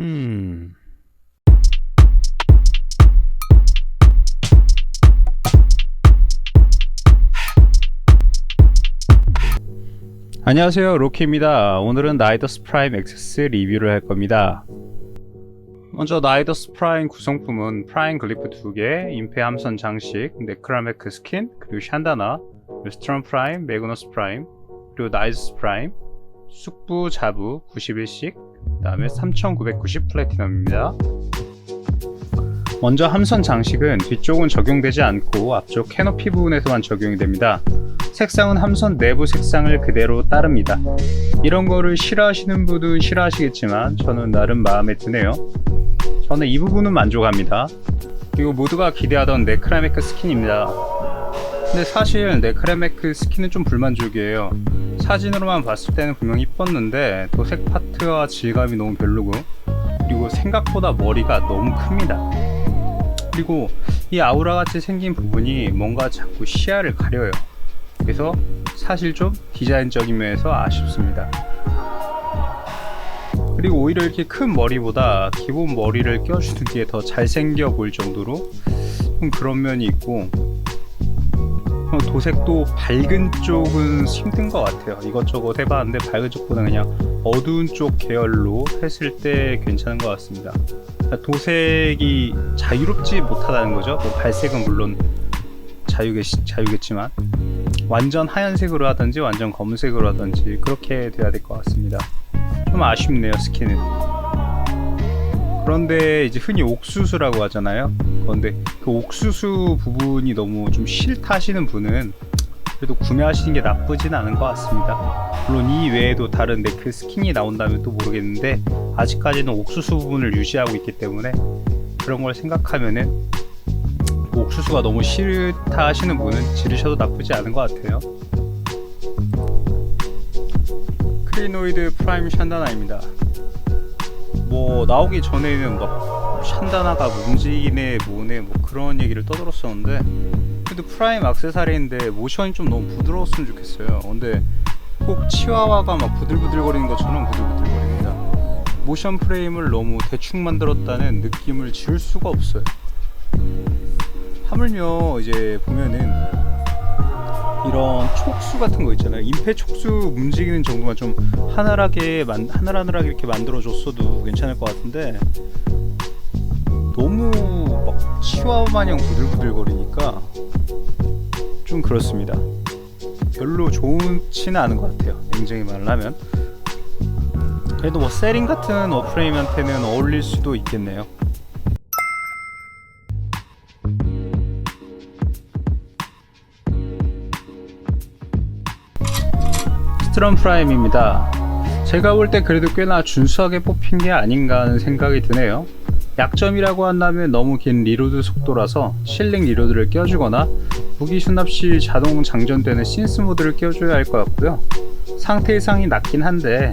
음. 안녕하세요 로키입니다 오늘은 나이더스 프라임 엑세스 리뷰를 할 겁니다 먼저 나이더스 프라임 구성품은 프라임 글리프 2개, 임페 함선 장식, 네크라메크 스킨, 그리고 샨다나, 스트럼 프라임, 매그너스 프라임, 그리고 나이더스 프라임, 숙부 자부 91씩, 그 다음에 3990 플래티넘입니다. 먼저 함선 장식은 뒤쪽은 적용되지 않고 앞쪽 캐노피 부분에서만 적용이 됩니다. 색상은 함선 내부 색상을 그대로 따릅니다. 이런 거를 싫어하시는 분은 싫어하시겠지만 저는 나름 마음에 드네요. 저는 이 부분은 만족합니다. 그리고 모두가 기대하던 네크라메크 스킨입니다. 근데 사실 네크라메크 스킨은 좀 불만족이에요. 사진으로만 봤을 때는 분명히 이뻤는데 도색 파트와 질감이 너무 별로고 그리고 생각보다 머리가 너무 큽니다. 그리고 이 아우라 같이 생긴 부분이 뭔가 자꾸 시야를 가려요. 그래서 사실 좀 디자인적인 면에서 아쉽습니다. 그리고 오히려 이렇게 큰 머리보다 기본 머리를 껴주는 게 더 잘생겨 보일 정도로 좀 그런 면이 있고 어, 도색도 밝은 쪽은 힘든 것 같아요. 이것저것 해봤는데 밝은 쪽보다 그냥 어두운 쪽 계열로 했을 때 괜찮은 것 같습니다. 그러니까 도색이 자유롭지 못하다는 거죠. 뭐 발색은 물론 자유겠, 자유겠지만 완전 하얀색으로 하든지 완전 검은색으로 하든지 그렇게 돼야 될 것 같습니다. 좀 아쉽네요 스킨은. 그런데 이제 흔히 옥수수라고 하잖아요. 그런데 그 옥수수 부분이 너무 좀 싫다 하시는 분은 그래도 구매하시는 게 나쁘진 않은 것 같습니다. 물론 이 외에도 다른 네크 스킨이 나온다면 또 모르겠는데 아직까지는 옥수수 부분을 유지하고 있기 때문에 그런 걸 생각하면은 옥수수가 너무 싫다 하시는 분은 지르셔도 나쁘지 않은 것 같아요. 크리노이드 프라임 샨다나입니다. 뭐 나오기 전에는 막 샨다나가 움직이네 뭐네 뭐 그런 얘기를 떠들었었는데 그래도 프라임 악세사리인데 모션이 좀 너무 부드러웠으면 좋겠어요. 근데 꼭 치와와가 막 부들부들거리는 것처럼 부들부들거립니다. 모션 프레임을 너무 대충 만들었다는 느낌을 지울 수가 없어요. 하물며 이제 보면은 이런 촉수 같은 거 있잖아요. 임페 촉수 움직이는 정도만 좀 하늘하게 만, 하늘하늘하게 이렇게 만들어줬어도 괜찮을 것 같은데 너무 막 치와와 마냥 부들부들거리니까 좀 그렇습니다. 별로 좋지는 않은 것 같아요. 냉정히 말을 하면. 그래도 뭐 세링 같은 워프레임한테는 어울릴 수도 있겠네요. 트럼 프라임입니다. 제가 볼 때 그래도 꽤나 준수하게 뽑힌 게 아닌가 하는 생각이 드네요. 약점이라고 한다면 너무 긴 리로드 속도라서 실링 리로드를 껴주거나 무기 수납 시 자동 장전되는 신스 모드를 껴줘야 할 것 같고요. 상태 이상이 낮긴 한데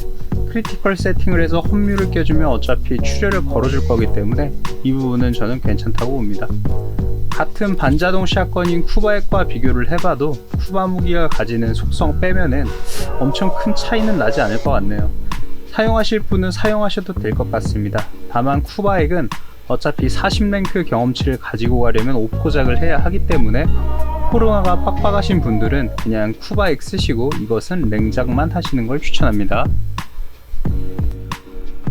크리티컬 세팅을 해서 험뮤를 껴주면 어차피 출혈을 걸어줄 거기 때문에 이 부분은 저는 괜찮다고 봅니다. 같은 반자동 샷건인 쿠바액과 비교를 해봐도 쿠바 무기가 가지는 속성 빼면은 엄청 큰 차이는 나지 않을 것 같네요. 사용하실 분은 사용하셔도 될 것 같습니다. 다만 쿠바액은 어차피 40랭크 경험치를 가지고 가려면 오포작을 해야 하기 때문에 코로나가 빡빡하신 분들은 그냥 쿠바액 쓰시고 이것은 냉작만 하시는 걸 추천합니다.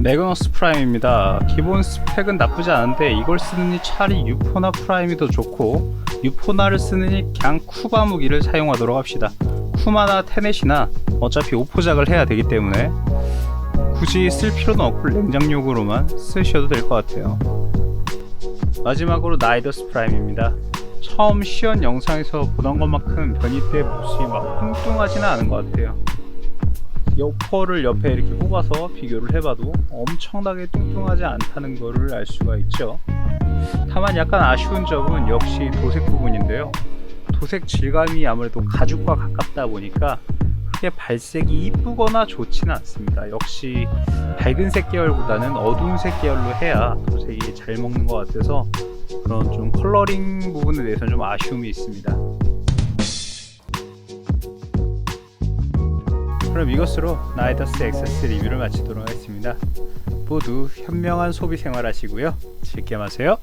네거너스 프라임입니다. 기본 스펙은 나쁘지 않은데 이걸 쓰느니 차라리 유포나 프라임이 더 좋고 유포나를 쓰느니 그냥 쿠바 무기를 사용하도록 합시다. 쿠마나 테넷이나 어차피 오포작을 해야 되기 때문에 굳이 쓸 필요는 없고 냉장용으로만 쓰셔도 될 것 같아요. 마지막으로 나이더스 프라임입니다. 처음 시연 영상에서 보던 것만큼 변이 때 모습이 막 뚱뚱하지는 않은 것 같아요. 여퍼를 옆에 이렇게 뽑아서 비교를 해봐도 엄청나게 뚱뚱하지 않다는 것을 알 수가 있죠. 다만 약간 아쉬운 점은 역시 도색 부분인데요. 도색 질감이 아무래도 가죽과 가깝다 보니까 그렇게 발색이 이쁘거나 좋지는 않습니다. 역시 밝은 색 계열보다는 어두운 색 계열로 해야 도색이 잘 먹는 것 같아서 그런 좀 컬러링 부분에 대해서는 좀 아쉬움이 있습니다. 그럼 이것으로 나이더스 엑세스 리뷰를 마치도록 하겠습니다. 모두 현명한 소비 생활 하시고요. 즐겨 마세요.